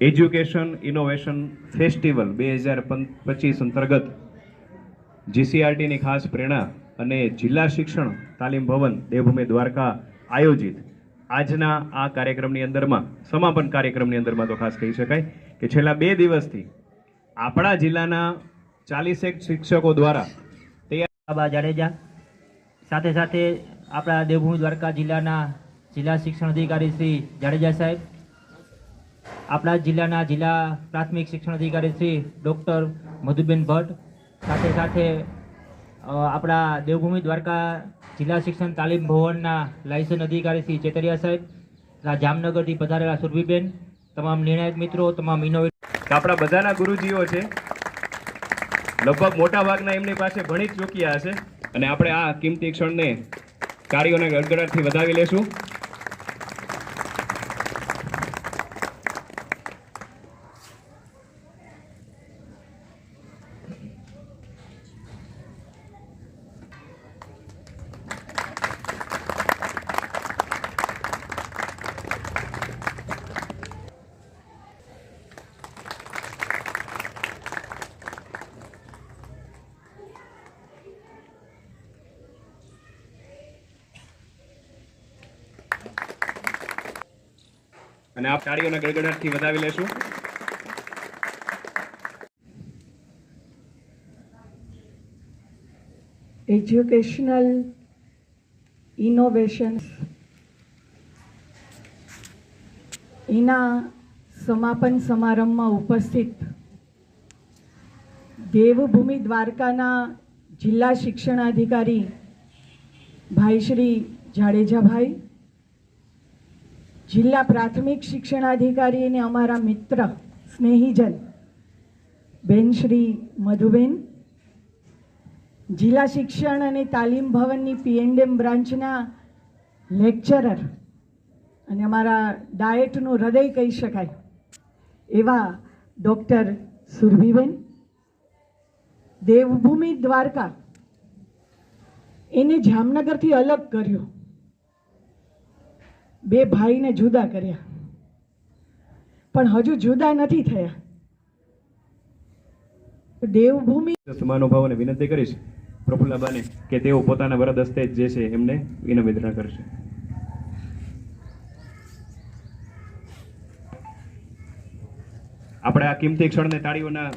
Education innovation festival બે હજાર પચીસ અંતર્ગત જીસીઆરટીની ખાસ પ્રેરણા અને જિલ્લા શિક્ષણ તાલીમ ભવન દેવભૂમિ દ્વારકા આયોજિત. આજના આ કાર્યક્રમની અંદરમાં, સમાપન કાર્યક્રમની અંદરમાં તો ખાસ કહી શકાય કે છેલ્લા બે દિવસથી આપણા જિલ્લાના ચાલીસેક શિક્ષકો દ્વારા બાબા જાડેજા, સાથે સાથે આપણા દેવભૂમિ દ્વારકા જિલ્લાના જિલ્લા શિક્ષણ અધિકારી શ્રી જાડેજા સાહેબ આપણા જિલ્લાના જિલ્લા પ્રાથમિક શિક્ષણ અધિકારી શ્રી ડૉક્ટર મધુબેન ભટ્ટ, સાથે સાથે આપણા દેવભૂમિ દ્વારકા જિલ્લા શિક્ષણ તાલીમ ભવનના લાયસન્સ અધિકારી શ્રી ચેતરિયા સાહેબ જામનગરથી પધારેલા સુરભીબેન, તમામ નિર્ણાયક મિત્રો, તમામ ઇનોવેટ આપણા બધાના ગુરુજીઓ છે, લગભગ મોટા ભાગના એમની પાસે ભણી જ ચૂક્યા હશે, અને આપણે આ કિંમતી ક્ષણને કાર્યોને ગડગડાટથી વધાવી લેશું. અને આ તાળીઓના ગડગડાટથી વધાવી લેશું. એજ્યુકેશનલ innovations એના સમાપન સમારંભમાં ઉપસ્થિત દેવભૂમિ દ્વારકાના જિલ્લા શિક્ષણાધિકારી ભાઈ શ્રી જાડેજાભાઈ જિલ્લા પ્રાથમિક શિક્ષણાધિકારી અને અમારા મિત્ર સ્નેહીજન, બેન શ્રી મધુબેન, જિલ્લા શિક્ષણ અને તાલીમ ભવનની પીએનડેમ બ્રાન્ચના લેક્ચરર અને અમારા ડાયટનું હૃદય કહી શકાય એવા ડૉક્ટર સુરભીબેન, દેવભૂમિ દ્વારકા એને જામનગરથી અલગ કર્યો. બે ભાઈને જુદા કર્યા. પણ હજુ જુદા નથી થયા. દેવભૂમિ મહાનુભાવોને વિનંતી કરીશ, પ્રફુલ્લાબાને, કે તેઓ પોતાના વરદ હસ્તે જ છે એમને વિનમ્રતા કરશે. આપણે આ કિંમતી ક્ષણને તાળીઓના